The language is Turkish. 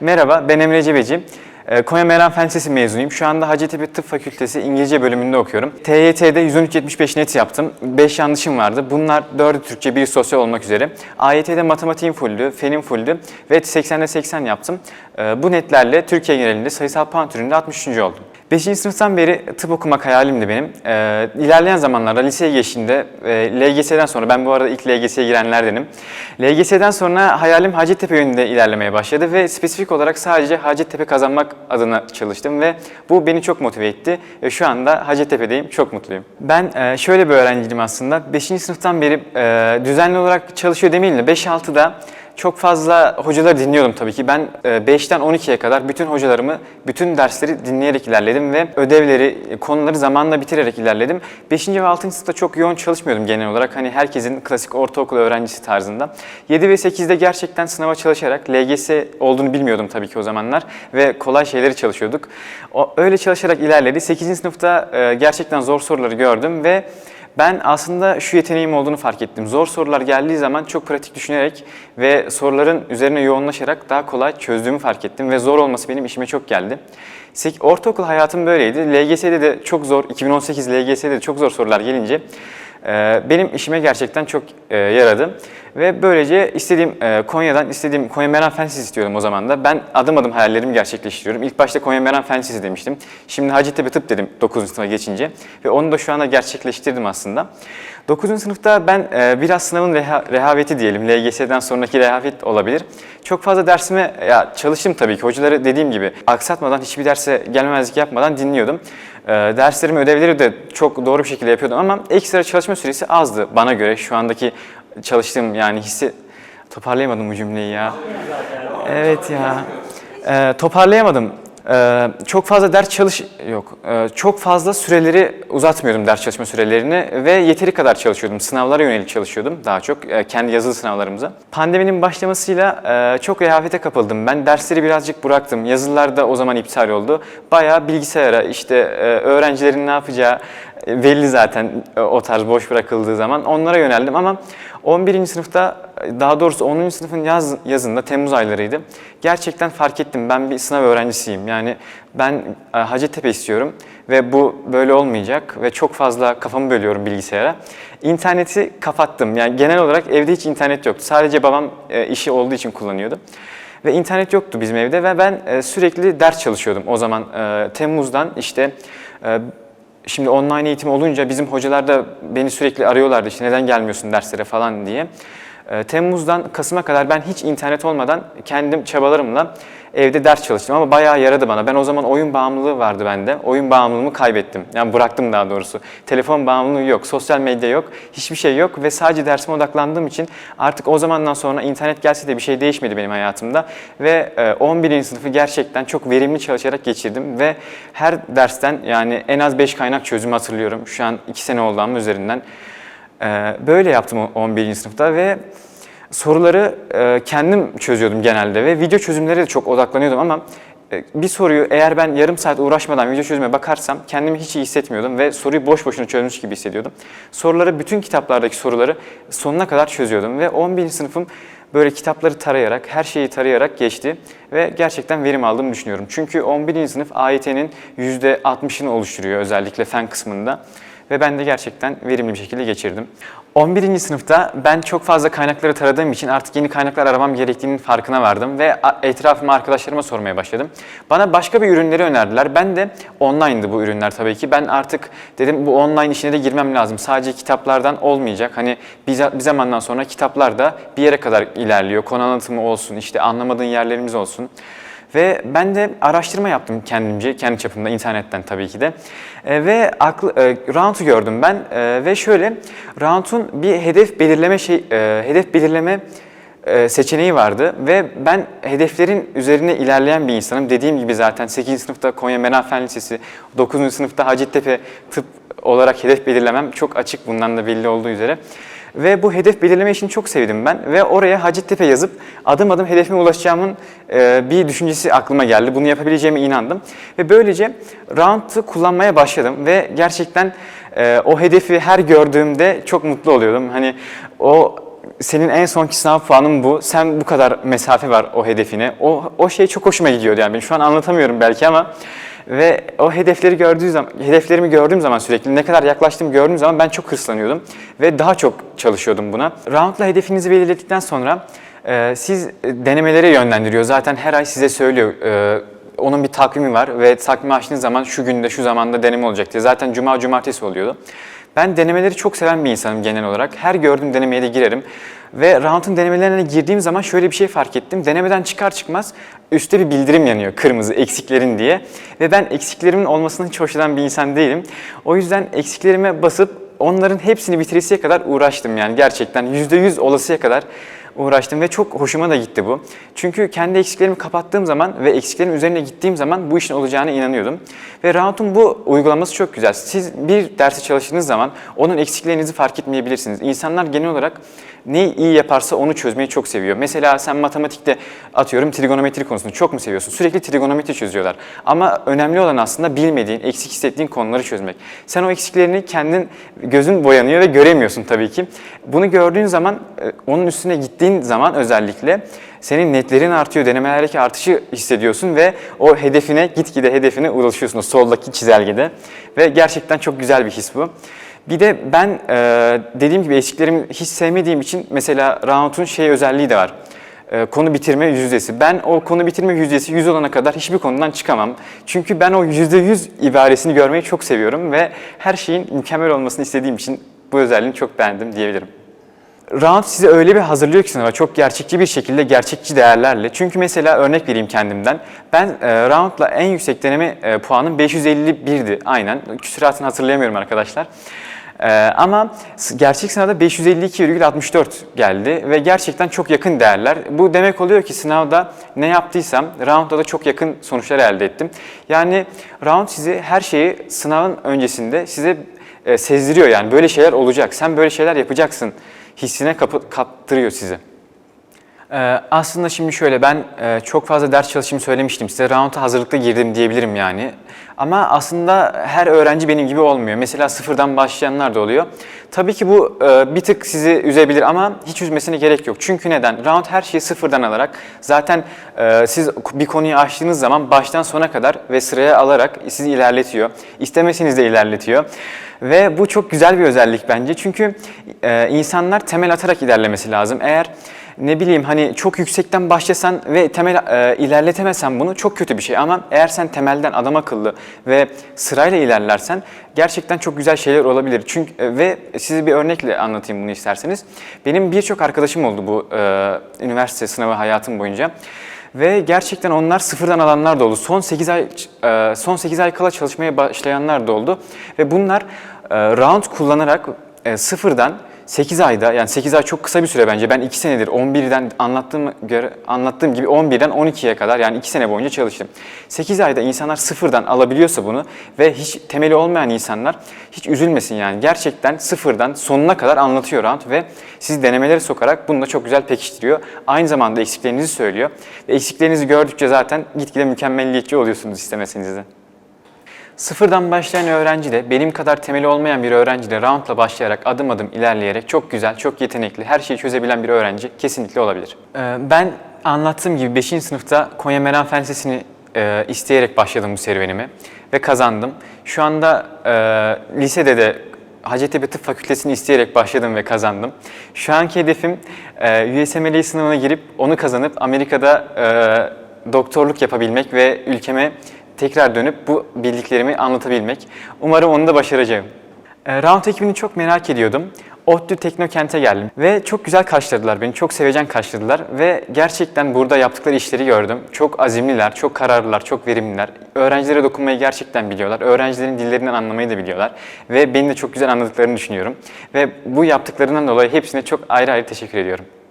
Merhaba, ben Emre Cebeci. Ee, Konya Meram Fen mezunuyum. Şu anda Hacettepe Tıp Fakültesi İngilizce bölümünde okuyorum. TYT'de 113-75 net yaptım. 5 yanlışım vardı. Bunlar 4'ü Türkçe, 1'i sosyal olmak üzere. AYT'de matematiğim fulldü, fenim fulldü ve 80'de 80 yaptım. Ee, Bu netlerle Türkiye genelinde sayısal puan türünde 63. oldum. 5. sınıftan beri tıp okumak hayalimdi benim. Ee, ilerleyen zamanlarda liseye geçtiğimde e, LGS'den sonra, ben bu arada ilk LGS'ye girenlerdenim. LGS'den sonra hayalim Hacettepe yönünde ilerlemeye başladı ve spesifik olarak sadece Hacettepe kazanmak adına çalıştım ve bu beni çok motive etti. Ve şu anda Hacettepe'deyim, çok mutluyum. Ben e, şöyle bir öğrenciydim aslında. 5. sınıftan beri e, düzenli olarak çalışıyor demeyelim de 5-6'da çok fazla hocaları dinliyordum tabii ki. Ben e, 5'ten 12'ye kadar bütün hocalarımı, bütün dersleri dinleyerek ilerledim ve ödevleri, e, konuları zamanla bitirerek ilerledim. 5. ve 6. sınıfta çok yoğun çalışmıyordum genel olarak. Hani herkesin klasik ortaokul öğrencisi tarzında. 7 ve 8'de gerçekten sınava çalışarak, LGS olduğunu bilmiyordum tabii ki o zamanlar ve kolay şeyleri çalışıyorduk. O, öyle çalışarak ilerledi. 8. sınıfta e, gerçekten zor soruları gördüm ve ben aslında şu yeteneğim olduğunu fark ettim. Zor sorular geldiği zaman çok pratik düşünerek ve soruların üzerine yoğunlaşarak daha kolay çözdüğümü fark ettim ve zor olması benim işime çok geldi. Ortaokul hayatım böyleydi. LGS'de de çok zor, 2018 LGS'de de çok zor sorular gelince benim işime gerçekten çok e, yaradı. Ve böylece istediğim e, Konya'dan istediğim Konya Meram Fen Lisesi istiyordum o zaman da. Ben adım adım hayallerimi gerçekleştiriyorum. İlk başta Konya Meram Fen Lisesi demiştim. Şimdi Hacettepe Tıp dedim 9. sınıfa geçince. Ve onu da şu anda gerçekleştirdim aslında. 9. sınıfta ben e, biraz sınavın reha- rehaveti diyelim. LGS'den sonraki rehavet olabilir. Çok fazla dersime ya çalıştım tabii ki. Hocaları dediğim gibi aksatmadan hiçbir derse gelmemezlik yapmadan dinliyordum. E, derslerimi, ödevleri de çok doğru bir şekilde yapıyordum ama ekstra çalışma süresi azdı bana göre. Şu andaki çalıştığım yani hissi toparlayamadım bu cümleyi ya. Evet ya. Ee, toparlayamadım. Ee, çok fazla ders çalış yok. Ee, çok fazla süreleri uzatmıyordum ders çalışma sürelerini ve yeteri kadar çalışıyordum. Sınavlara yönelik çalışıyordum daha çok e, kendi yazılı sınavlarımıza. Pandeminin başlamasıyla e, çok rehavete kapıldım. Ben dersleri birazcık bıraktım. Yazılılar da o zaman iptal oldu. Bayağı bilgisayara işte e, öğrencilerin ne yapacağı belli zaten e, o tarz boş bırakıldığı zaman onlara yöneldim ama 11. sınıfta daha doğrusu 10. sınıfın yaz, yazında Temmuz aylarıydı. Gerçekten fark ettim ben bir sınav öğrencisiyim. Yani ben e, Hacettepe istiyorum ve bu böyle olmayacak ve çok fazla kafamı bölüyorum bilgisayara. İnterneti kapattım. Yani genel olarak evde hiç internet yoktu. Sadece babam e, işi olduğu için kullanıyordu. Ve internet yoktu bizim evde ve ben e, sürekli ders çalışıyordum. O zaman e, Temmuz'dan işte e, Şimdi online eğitim olunca bizim hocalar da beni sürekli arıyorlardı işte neden gelmiyorsun derslere falan diye. Ee, Temmuz'dan Kasım'a kadar ben hiç internet olmadan kendim çabalarımla evde ders çalıştım ama bayağı yaradı bana. Ben o zaman oyun bağımlılığı vardı bende. Oyun bağımlılığımı kaybettim. Yani bıraktım daha doğrusu. Telefon bağımlılığı yok, sosyal medya yok, hiçbir şey yok ve sadece dersime odaklandığım için artık o zamandan sonra internet gelse de bir şey değişmedi benim hayatımda. Ve e, 11. sınıfı gerçekten çok verimli çalışarak geçirdim ve her dersten yani en az 5 kaynak çözümü hatırlıyorum. Şu an 2 sene oldu ama üzerinden. Ee, Böyle yaptım o 11. sınıfta ve soruları e, kendim çözüyordum genelde ve video çözümlere de çok odaklanıyordum ama e, bir soruyu eğer ben yarım saat uğraşmadan video çözüme bakarsam kendimi hiç iyi hissetmiyordum ve soruyu boş boşuna çözmüş gibi hissediyordum. Soruları, bütün kitaplardaki soruları sonuna kadar çözüyordum ve 11. sınıfım böyle kitapları tarayarak, her şeyi tarayarak geçti ve gerçekten verim aldığımı düşünüyorum. Çünkü 11. sınıf AYT'nin %60'ını oluşturuyor özellikle fen kısmında ve ben de gerçekten verimli bir şekilde geçirdim. 11. sınıfta ben çok fazla kaynakları taradığım için artık yeni kaynaklar aramam gerektiğinin farkına vardım ve etrafıma arkadaşlarıma sormaya başladım. Bana başka bir ürünleri önerdiler. Ben de online'dı bu ürünler tabii ki. Ben artık dedim bu online işine de girmem lazım. Sadece kitaplardan olmayacak. Hani bir zamandan sonra kitaplar da bir yere kadar ilerliyor. Konu anlatımı olsun, işte anlamadığın yerlerimiz olsun. Ve ben de araştırma yaptım kendimce, kendi çapımda, internetten tabii ki de. E, ve aklı, e, Round'u gördüm ben e, ve şöyle, Round'un bir hedef belirleme şey, e, hedef belirleme e, seçeneği vardı ve ben hedeflerin üzerine ilerleyen bir insanım. Dediğim gibi zaten 8. sınıfta Konya Meral Fen Lisesi, 9. sınıfta Hacettepe Tıp olarak hedef belirlemem çok açık bundan da belli olduğu üzere. Ve bu hedef belirleme işini çok sevdim ben ve oraya Hacettepe yazıp adım adım hedefime ulaşacağımın e, bir düşüncesi aklıma geldi. Bunu yapabileceğime inandım ve böylece Round'u kullanmaya başladım ve gerçekten e, o hedefi her gördüğümde çok mutlu oluyordum. Hani o senin en sonki sınav puanın bu. Sen bu kadar mesafe var o hedefine. O, o şey çok hoşuma gidiyordu yani. Ben şu an anlatamıyorum belki ama ve o hedefleri gördüğü zaman, hedeflerimi gördüğüm zaman sürekli ne kadar yaklaştığımı gördüğüm zaman ben çok hırslanıyordum ve daha çok çalışıyordum buna. Round'la hedefinizi belirledikten sonra siz denemelere yönlendiriyor. Zaten her ay size söylüyor. Onun bir takvimi var ve takvimi açtığınız zaman şu günde şu zamanda deneme olacak diye. Zaten cuma cumartesi oluyordu. Ben denemeleri çok seven bir insanım genel olarak. Her gördüğüm denemeye de girerim. Ve round'un denemelerine girdiğim zaman şöyle bir şey fark ettim. Denemeden çıkar çıkmaz üstte bir bildirim yanıyor kırmızı eksiklerin diye. Ve ben eksiklerimin olmasını hiç hoşlanan bir insan değilim. O yüzden eksiklerime basıp onların hepsini bitiresiye kadar uğraştım yani gerçekten %100 olasıya kadar uğraştım ve çok hoşuma da gitti bu. Çünkü kendi eksiklerimi kapattığım zaman ve eksiklerim üzerine gittiğim zaman bu işin olacağına inanıyordum. Ve Round'un bu uygulaması çok güzel. Siz bir dersi çalıştığınız zaman onun eksiklerinizi fark etmeyebilirsiniz. İnsanlar genel olarak neyi iyi yaparsa onu çözmeyi çok seviyor. Mesela sen matematikte atıyorum trigonometri konusunu çok mu seviyorsun? Sürekli trigonometri çözüyorlar. Ama önemli olan aslında bilmediğin, eksik hissettiğin konuları çözmek. Sen o eksiklerini kendin gözün boyanıyor ve göremiyorsun tabii ki. Bunu gördüğün zaman, e, onun üstüne gittiğin zaman özellikle senin netlerin artıyor, denemelerdeki artışı hissediyorsun ve o hedefine, gitgide hedefine ulaşıyorsun o soldaki çizelgede. Ve gerçekten çok güzel bir his bu. Bir de ben e, dediğim gibi eksiklerimi hiç sevmediğim için mesela Round'un şey özelliği de var. E, konu bitirme yüzdesi. Ben o konu bitirme yüzdesi 100 olana kadar hiçbir konudan çıkamam. Çünkü ben o %100 ibaresini görmeyi çok seviyorum ve her şeyin mükemmel olmasını istediğim için bu özelliğini çok beğendim diyebilirim. Round sizi öyle bir hazırlıyor ki sınava çok gerçekçi bir şekilde gerçekçi değerlerle. Çünkü mesela örnek vereyim kendimden. Ben e, Round'la en yüksek deneme e, puanım 551'di aynen. Küsuratını hatırlayamıyorum arkadaşlar. E, ama gerçek sınavda 552,64 geldi ve gerçekten çok yakın değerler. Bu demek oluyor ki sınavda ne yaptıysam Round'da da çok yakın sonuçlar elde ettim. Yani Round sizi her şeyi sınavın öncesinde size e, sezdiriyor yani böyle şeyler olacak. Sen böyle şeyler yapacaksın hissine kaptırıyor sizi. Ee, aslında şimdi şöyle ben e, çok fazla ders çalışayım söylemiştim size. Round'a hazırlıkta girdim diyebilirim yani. Ama aslında her öğrenci benim gibi olmuyor. Mesela sıfırdan başlayanlar da oluyor. Tabii ki bu e, bir tık sizi üzebilir ama hiç üzmesine gerek yok. Çünkü neden? Round her şeyi sıfırdan alarak zaten e, siz bir konuyu açtığınız zaman baştan sona kadar ve sıraya alarak sizi ilerletiyor. İstemeseniz de ilerletiyor. Ve bu çok güzel bir özellik bence. Çünkü insanlar temel atarak ilerlemesi lazım. Eğer ne bileyim hani çok yüksekten başlasan ve temel e, ilerletemezsen bunu çok kötü bir şey. Ama eğer sen temelden adam akıllı ve sırayla ilerlersen gerçekten çok güzel şeyler olabilir. Çünkü e, ve size bir örnekle anlatayım bunu isterseniz. Benim birçok arkadaşım oldu bu e, üniversite sınavı hayatım boyunca. Ve gerçekten onlar sıfırdan alanlar da oldu. Son 8 ay e, son 8 ay kala çalışmaya başlayanlar da oldu. Ve bunlar e, round kullanarak sıfırdan 8 ayda yani 8 ay çok kısa bir süre bence. Ben 2 senedir 11'den anlattığım göre anlattığım gibi 11'den 12'ye kadar yani 2 sene boyunca çalıştım. 8 ayda insanlar sıfırdan alabiliyorsa bunu ve hiç temeli olmayan insanlar hiç üzülmesin yani. Gerçekten sıfırdan sonuna kadar anlatıyor round ve sizi denemelere sokarak bunu da çok güzel pekiştiriyor. Aynı zamanda eksiklerinizi söylüyor. Ve eksiklerinizi gördükçe zaten gitgide mükemmelliyetçi oluyorsunuz istemeseniz de. Sıfırdan başlayan öğrenci de benim kadar temeli olmayan bir öğrenci de roundla başlayarak adım adım ilerleyerek çok güzel, çok yetenekli, her şeyi çözebilen bir öğrenci kesinlikle olabilir. Ee, Ben anlattığım gibi 5. sınıfta Konya Meram Fen Lisesi'ni e, isteyerek başladım bu serüvenime ve kazandım. Şu anda e, lisede de Hacettepe Tıp Fakültesini isteyerek başladım ve kazandım. Şu anki hedefim USMLE sınavına girip onu kazanıp Amerika'da e, doktorluk yapabilmek ve ülkeme tekrar dönüp bu bildiklerimi anlatabilmek. Umarım onu da başaracağım. E, Round ekibini çok merak ediyordum. ODTÜ Teknokent'e geldim ve çok güzel karşıladılar beni, çok sevecen karşıladılar ve gerçekten burada yaptıkları işleri gördüm. Çok azimliler, çok kararlılar, çok verimliler. Öğrencilere dokunmayı gerçekten biliyorlar. Öğrencilerin dillerinden anlamayı da biliyorlar ve beni de çok güzel anladıklarını düşünüyorum. Ve bu yaptıklarından dolayı hepsine çok ayrı ayrı teşekkür ediyorum.